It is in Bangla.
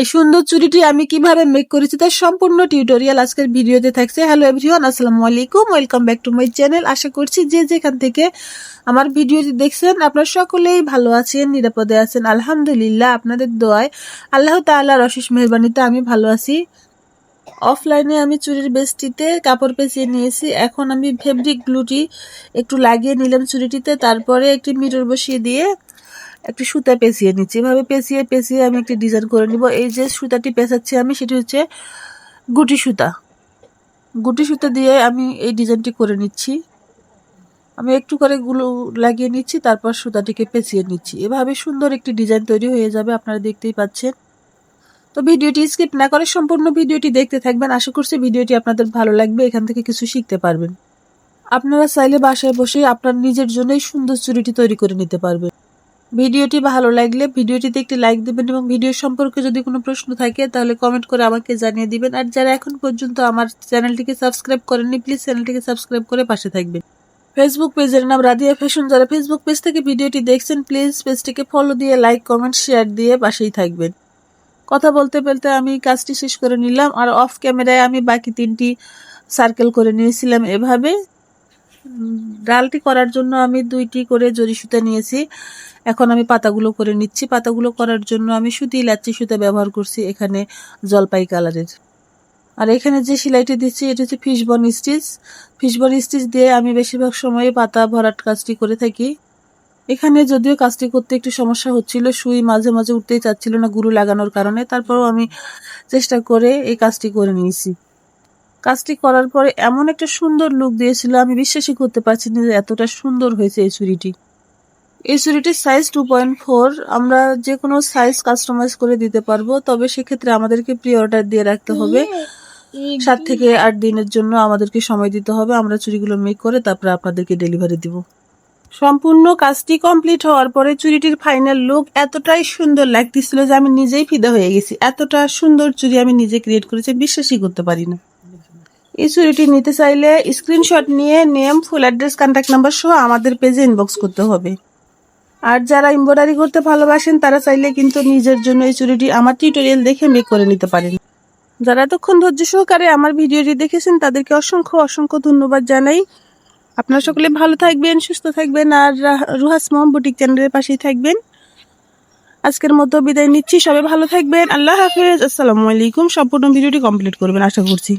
এই সুন্দর চুরিটি আমি কীভাবে মেক করেছি তার সম্পূর্ণ টিউটোরিয়াল আজকের ভিডিওতে থাকছে। হ্যালো এভরিওয়ান আসসালামু আলাইকুম। Welcome back to my channel আশা করছি যে যেখান থেকে আমার ভিডিওটি দেখছেন, আপনারা সকলেই ভালো আছেন, নিরাপদে আছেন। আলহামদুলিল্লাহ, আপনাদের দোয়ায় আল্লাহ তাআলার অশেষ মেহরবানিতে আমি ভালো আছি। অফলাইনে আমি চুরির বেস্টিতে কাপড় পেঁচিয়ে নিয়েছি। এখন আমি ফেব্রিক গ্লুটি একটু লাগিয়ে নিলাম চুরিটিতে। তারপরে একটি মিরর বসিয়ে দিয়ে একটি সুতা পেঁচিয়ে নিচ্ছি। এভাবে পেঁচিয়ে পেঁচিয়ে আমি একটি ডিজাইন করে নিব। এই যে সুতাটি পেঁচাচ্ছি আমি, সেটি হচ্ছে গুটি সুতা। গুটি সুতা দিয়ে আমি এই ডিজাইনটি করে নিচ্ছি। আমি একটু করে গুলো লাগিয়ে নিচ্ছি, তারপর সুতাটিকে পেঁচিয়ে নিচ্ছি। এভাবে সুন্দর একটি ডিজাইন তৈরি হয়ে যাবে, আপনারা দেখতেই পাচ্ছেন। তো ভিডিওটি স্কিপ না করে সম্পূর্ণ ভিডিওটি দেখতে থাকবেন। আশা করছি ভিডিওটি আপনাদের ভালো লাগবে, এখান থেকে কিছু শিখতে পারবেন। আপনারা চাইলে বাসায় বসে আপনার নিজের জন্যই সুন্দর চুরিটি তৈরি করে নিতে পারবেন। ভিডিওটি ভালো লাগলে ভিডিওটিতে একটি লাইক দেবেন এবং ভিডিও সম্পর্কে যদি কোনো প্রশ্ন থাকে, তাহলে কমেন্ট করে আমাকে জানিয়ে দিবেন। আর যারা এখন পর্যন্ত আমার চ্যানেলটিকে সাবস্ক্রাইব করেননি প্লিজ চ্যানেলটিকে সাবস্ক্রাইব করে পাশে থাকবেন। ফেসবুক পেজের নাম রাদিয়া ফ্যাশন যারা ফেসবুক পেজ থেকে ভিডিওটি দেখছেন প্লিজ পেজটিকে ফলো দিয়ে লাইক কমেন্ট শেয়ার দিয়ে পাশেই থাকবেন। কথা বলতে বলতে আমি কাজটি শেষ করে নিলাম, আর অফ ক্যামেরায় আমি বাকি তিনটি সার্কেল করে নিয়েছিলাম এভাবে। ডালটি করার জন্য আমি দুইটি করে জরি সুতা নিয়েছি। এখন আমি পাতাগুলো করে নিচ্ছি। পাতাগুলো করার জন্য আমি সুতি লাচ্ছি সুতা ব্যবহার করছি এখানে জলপাই কালারের। আর এখানে যে সেলাইটি দিচ্ছি, এটা হচ্ছে ফিশবন স্টিচ। ফিশবন স্টিচ দিয়ে আমি বেশিরভাগ সময় পাতা ভরাট কাজটি করে থাকি। এখানে যদিও কাজটি করতে একটু সমস্যা হচ্ছিল, সুই মাঝে মাঝে উঠতেই চাচ্ছিল না গুরু লাগানোর কারণে। তারপরেও আমি চেষ্টা করে এই কাজটি করে নিয়েছি। কাজটি করার পরে এমন একটা সুন্দর লুক দিয়েছিল, আমি বিশ্বাসই করতে পারছি না যে এতটা সুন্দর হয়েছে এই চুড়িটি। এই চুড়িটির সাইজ টু পয়েন্ট ফোর আমরা যে কোনো সাইজ কাস্টমাইজ করে দিতে পারব, তবে সেক্ষেত্রে আমাদেরকে প্রি অর্ডার দিয়ে রাখতে হবে। সাত থেকে আট দিনের জন্য আমাদেরকে সময় দিতে হবে, আমরা চুড়িগুলো মেক করে তারপরে আপনাদেরকে ডেলিভারি দিব। সম্পূর্ণ কাজটি কমপ্লিট হওয়ার পরে চুরিটির ফাইনাল লুক এতটাই সুন্দর লাগতেছিল যে আমি নিজেই ফিদা হয়ে গেছি। এতটা সুন্দর চুরি আমি নিজে ক্রিয়েট করেছি বিশ্বাসই করতে পারি না। এই চুড়িটি নিতে চাইলে স্ক্রিনশট নিয়ে name full address contact number সহ আমাদের পেজে ইনবক্স করতে হবে। আর যারা এমব্রয়ডারি করতে ভালোবাসেন, তারা চাইলে কিন্তু নিজের জন্য এই চুড়িটি আমার টিউটোরিয়াল দেখে মেক করে নিতে পারেন। যারা এতক্ষণ ধৈর্য সহকারে আমার ভিডিওটি দেখেছেন, তাদেরকে অসংখ্য অসংখ্য ধন্যবাদ জানাই। আপনারা সকলে ভালো থাকবেন, সুস্থ থাকবেন, আর রাহ- রুহাস মম বুটিক চ্যানেলের পাশেই থাকবেন। আজকের মতো বিদায় নিচ্ছি, সবাই ভালো থাকবেন, আল্লাহ হাফেজ, আসসালামু আলাইকুম, সম্পূর্ণ ভিডিওটি কমপ্লিট করবেন, আশা করছি।